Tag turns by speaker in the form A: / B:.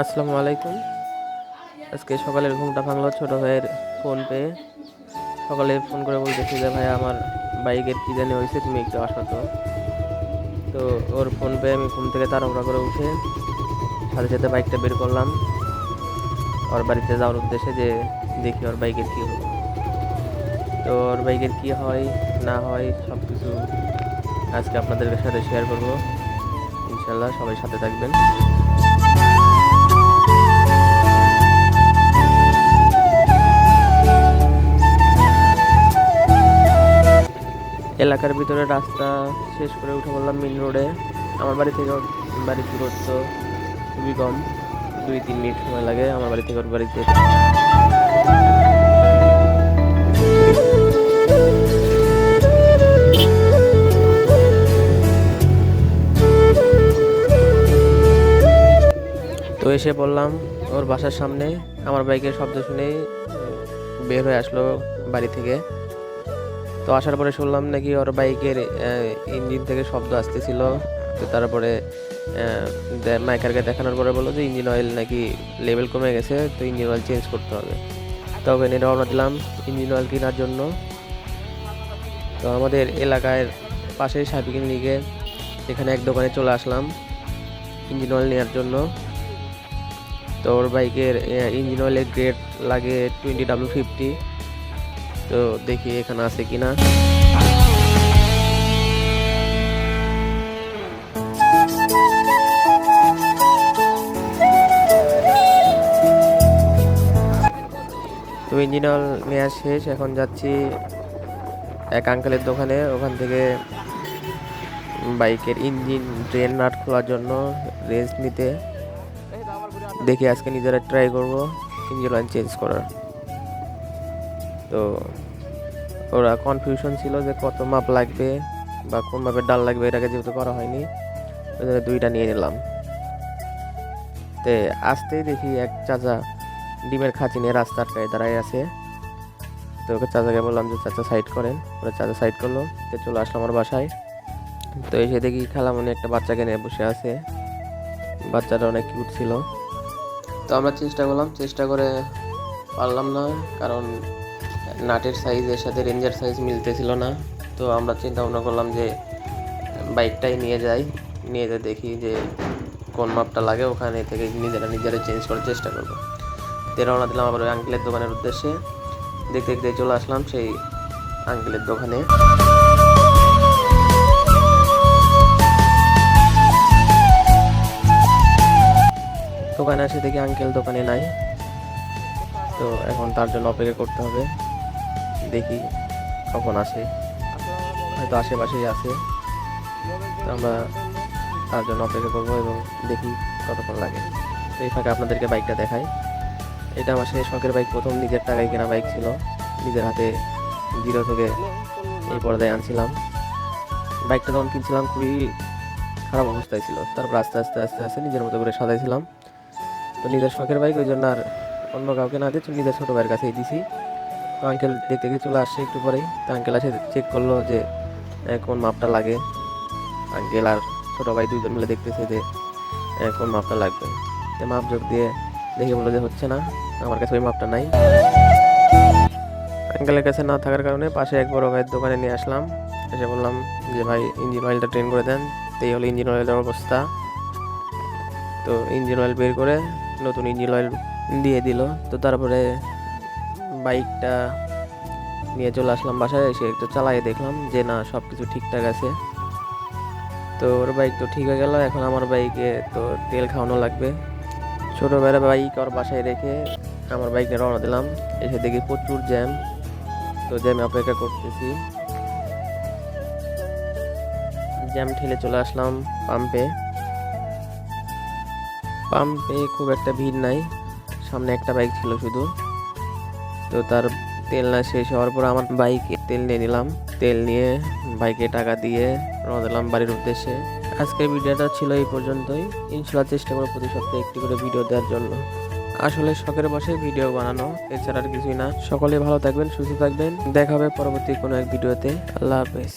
A: আসসালামু আলাইকুম। আজকে সকালের ঘুমটা ভাঙলো ছোট ভাইয়ের ফোন পেয়ে। সকালে ফোন করে বলতেছি যে, ভাই, আমার বাইকের কী জানি হয়েছে, তুমি একটু আসো তো। তো ওর ফোন পেয়ে আমি ঘুম থেকে তাড়াহুড়া করে উঠে সাথে সাথে বাইকটা বের করলাম। ওর বাড়িতে যাওয়ার উদ্দেশ্যে যে দেখি ওর বাইকের কী হলো। তো ওর বাইকের কী হয়, না হয় সব কিছু আজকে আপনাদের সাথে শেয়ার করব। ইনশাল্লাহ সবাই সাথে থাকবেন। এলাকার ভিতরে রাস্তা শেষ করে উঠে বললাম মেন রোডে আমার বাড়ি থেকে বাড়ির দূরত্ব খুবই কম, দুই, তিন মিনিট সময় লাগে আমার বাড়ি থেকে ওর বাড়িতে তো এসে পড়লাম ওর বাসার সামনে। আমার বাইকের শব্দ শুনেই বের হয়ে আসলো বাড়ি থেকে। তো আসার পরে শুনলাম নাকি ওর বাইকের ইঞ্জিন থেকে শব্দ আসতেছিল। তো তারপরে মাইকারকে দেখানোর পরে বলল যে ইঞ্জিন অয়েল নাকি লেভেল কমে গেছে, তো ইঞ্জিন অয়েল চেঞ্জ করতে হবে। তবে নিয়ে রওনা দিলাম ইঞ্জিন অয়েল কেনার জন্য। তো আমাদের এলাকায় পাশেই সার্ভিকিং লিগে এখানে এক দোকানে চলে আসলাম ইঞ্জিন অয়েল নেওয়ার জন্য। তো ওর বাইকের ইঞ্জিন অয়েলের গ্রেড লাগে টোয়েন্টি ডাব্লু ফিফটি তো দেখি এখানে আছে কিনা। তো ইঞ্জিন অয়েল নেওয়া শেষ, এখন যাচ্ছি এক আঙ্কেলের দোকানে। ওখান থেকে বাইকের ইঞ্জিন, ড্রেন, নাট খোলার জন্য রেস্ট নিতে। দেখি আজকে নিজেরা ট্রাই করব, ইঞ্জিন অয়েল চেঞ্জ করার। তো ওরা কনফিউশন ছিল যে কত মাপ লাগবে বা কোন মাপের ডাল লাগবে এটাকে যেহেতু করা হয়নি, ওই জন্য দুইটা নিয়ে নিলাম। তে আসতেই দেখি এক চাচা ডিমের খাঁচি নিয়ে রাস্তা আটকায় দাঁড়ায় আছে। তো ওকে চাচাকে বললাম যে, চাচা সাইড করেন। ওরা চাচা সাইড করল, তো চলে আসলাম আমার বাসায়। তো এসে দেখি খেলামনি একটা বাচ্চাকে নিয়ে বসে আছে। বাচ্চাটা অনেক কিউট ছিল। তো আমরা চেষ্টা করলাম, চেষ্টা করে পারলাম না, কারণ নাটের সাইজের সাথে রেঞ্জার সাইজ মিলতেছিল না। তো আমরা চিন্তা ভাবনা করলাম যে বাইকটাই নিয়ে যাই। নিয়ে যেয়ে দেখি যে কোন মাপটা লাগে, ওখানে থেকে নিজেরা নিজেরা চেঞ্জ করার চেষ্টা করব। তো রওনা দিলাম আবার ওই আঙ্কেলের দোকানের উদ্দেশ্যে। দেখতে দেখতে চলে আসলাম সেই আঙ্কেলের দোকানে। দোকানে আসে দেখি আঙ্কেল দোকানে নাই। তো এখন তার জন্য অপেক্ষা করতে হবে। দেখি কখন আসে। হয়তো আশেপাশেই আছে। তো আমরা তার জন্য অপেক্ষা করব এবং দেখি কতক্ষণ লাগে। তো এই ফাঁকে আপনাদেরকে বাইকটা দেখাই। এটা আমার সেই শখের বাইক, প্রথম নিজের টাকায় কেনা বাইক ছিল। নিজের হাতে জিরো থেকে এই পর্দায় আনছিলাম। বাইকটা যখন কিনছিলাম, খুবই খারাপ অবস্থায় ছিল। তারপর আস্তে আস্তে আস্তে আস্তে নিজের মতো করে সাজাইছিলাম। তো নিজের শখের বাইক, ওই জন্য আর অন্য কাউকে না দিয়ে নিজের ছোটো ভাইয়ের কাছেই দিছি। তো আঙ্কেল দেখতে দেখে চলে আসছে একটু পরেই। তো আঙ্কেল এসে চেক করল যে কোন মাপটা লাগে। আঙ্কেল আর ছোটো ভাই দুইজন মিলে দেখতেছে যে কোন মাপটা লাগবে। তো মাপ যোগ দিয়ে দেখে বলল যে, হচ্ছে না, আমার কাছে ওই মাপটা নাই। আঙ্কেলের কাছে না থাকার কারণে পাশে এক বড় ভাইয়ের দোকানে নিয়ে আসলাম। এসে বললাম যে, ভাই ইঞ্জিন অয়েলটা ট্রেন করে দেন। তো এই হলো ইঞ্জিন অয়েলের অবস্থা। তো ইঞ্জিন অয়েল বের করে নতুন ইঞ্জিন অয়েল দিয়ে দিল। তো তারপরে বাইকটা নিয়ে চলে আসলাম বাসায়, এসে একটু চালিয়ে দেখলাম যে না সব কিছু ঠিকঠাক আছে। তো ওর বাইক তো ঠিক হয়ে গেল, এখন আমার বাইকে তো তেল খাওয়ানো লাগবে। ছোটোবেলা বাইক ওর বাসায় রেখে আমার বাইক রওনা দিলাম, এসে দেখি প্রচুর জ্যাম। তো জ্যামে অপেক্ষা করতেছি। জ্যাম ঠেলে চলে আসলাম পাম্পে। পাম্পে খুব একটা ভিড় নাই, সামনে একটা বাইক ছিল শুধু। তো তার তেল না শেষ হওয়ার পর আমার বাইকে তেল নিয়ে নিলাম। তেল নিয়ে বাইকে টাকা দিয়ে রওনা দিলাম বাড়ির উদ্দেশ্যে। আজকের ভিডিওটা ছিল এই পর্যন্তই। ইনশাল্লাহ চেষ্টা করব প্রতি সপ্তাহে একটি করে ভিডিও দেওয়ার জন্য। আসলে শখের বসে ভিডিও বানানো, এছাড়া আর কিছুই না। সকলে ভালো থাকবেন, সুস্থ থাকবেন। দেখা হবে পরবর্তী কোনো এক ভিডিওতে। আল্লাহ হাফেজ।